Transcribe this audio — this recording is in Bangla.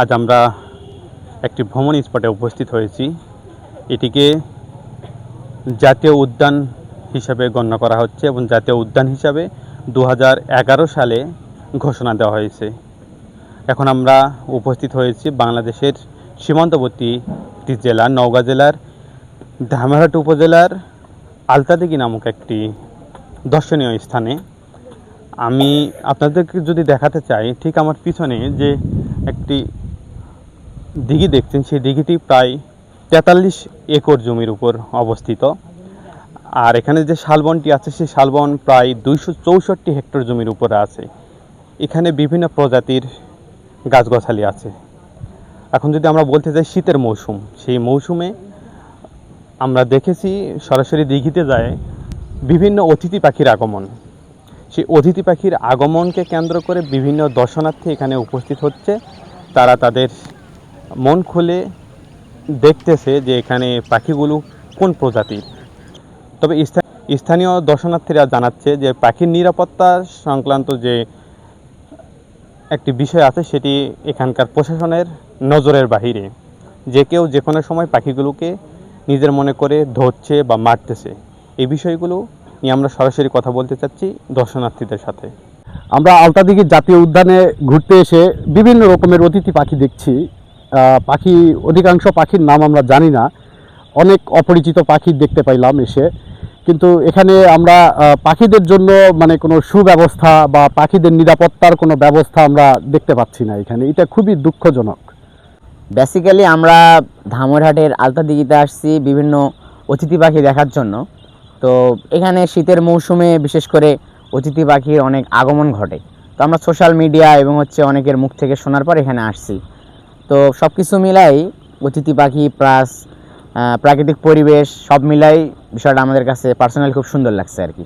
আজ আমরা একটি ভ্রমণ স্পটে উপস্থিত হয়েছি। এটিকে জাতীয় উদ্যান হিসাবে গণ্য করা হচ্ছে এবং জাতীয় উদ্যান হিসাবে দু হাজার এগারো সালে ঘোষণা দেওয়া হয়েছে। এখন আমরা উপস্থিত হয়েছি বাংলাদেশের সীমান্তবর্তী একটি জেলা, নওগাঁ জেলার, ধামরাহাট উপজেলার আলতাদিঘি নামক একটি দর্শনীয় স্থানে। আমি আপনাদেরকে যদি দেখাতে চাই, ঠিক আমার পিছনে যে একটি দিঘি দেখছেন, সেই দিঘিটি প্রায় তেতাল্লিশ একর জমির উপর অবস্থিত। আর এখানে যে শালবনটি আছে, সেই শালবন প্রায় দুইশো চৌষট্টি হেক্টর জমির উপরে আছে। এখানে বিভিন্ন প্রজাতির গাছগাছালি আছে। এখন যদি আমরা বলতে চাই শীতের মৌসুম, সেই মৌসুমে আমরা দেখেছি সরাসরি দিঘিতে যায় বিভিন্ন অতিথি পাখির আগমন। সেই অতিথি পাখির আগমনকে কেন্দ্র করে বিভিন্ন দর্শনার্থী এখানে উপস্থিত হচ্ছে। তারা তাদের মন খুলে দেখতেছে যে এখানে পাখিগুলো কোন প্রজাতির। তবে স্থানীয় দর্শনার্থীরা জানাচ্ছে যে পাখির নিরাপত্তা সংক্রান্ত যে একটি বিষয় আছে, সেটি এখানকার প্রশাসনের নজরের বাহিরে। যে কেউ যে কোনো সময় পাখিগুলোকে নিজের মনে করে ধরছে বা মারতেছে। এই বিষয়গুলো নিয়ে আমরা সরাসরি কথা বলতে চাচ্ছি দর্শনার্থীদের সাথে। আমরা আলতাদিঘি জাতীয় উদ্যানে ঘুরতে এসে বিভিন্ন রকমের অতিথি পাখি দেখছি। পাখি, অধিকাংশ পাখির নাম আমরা জানি না। অনেক অপরিচিত পাখি দেখতে পাইলাম এসে। কিন্তু এখানে আমরা পাখিদের জন্য মানে কোনো সুব্যবস্থা বা পাখিদের নিরাপত্তার কোনো ব্যবস্থা আমরা দেখতে পাচ্ছি না এখানে। এটা খুবই দুঃখজনক। বেসিক্যালি আমরা ধামরহাটের আলতা দিঘিতে আসছি বিভিন্ন অতিথি পাখি দেখার জন্য। তো এখানে শীতের মৌসুমে বিশেষ করে অতিথি পাখির অনেক আগমন ঘটে। তো আমরা সোশ্যাল মিডিয়া এবং হচ্ছে অনেকের মুখ থেকে শোনার পর এখানে আসছি। তো সব কিছু মিলাই অতিথি পাখি প্লাস প্রাকৃতিক পরিবেশ সব মিলাই বিষয়টা আমাদের কাছে পার্সোনালি খুব সুন্দর লাগছে আর কি।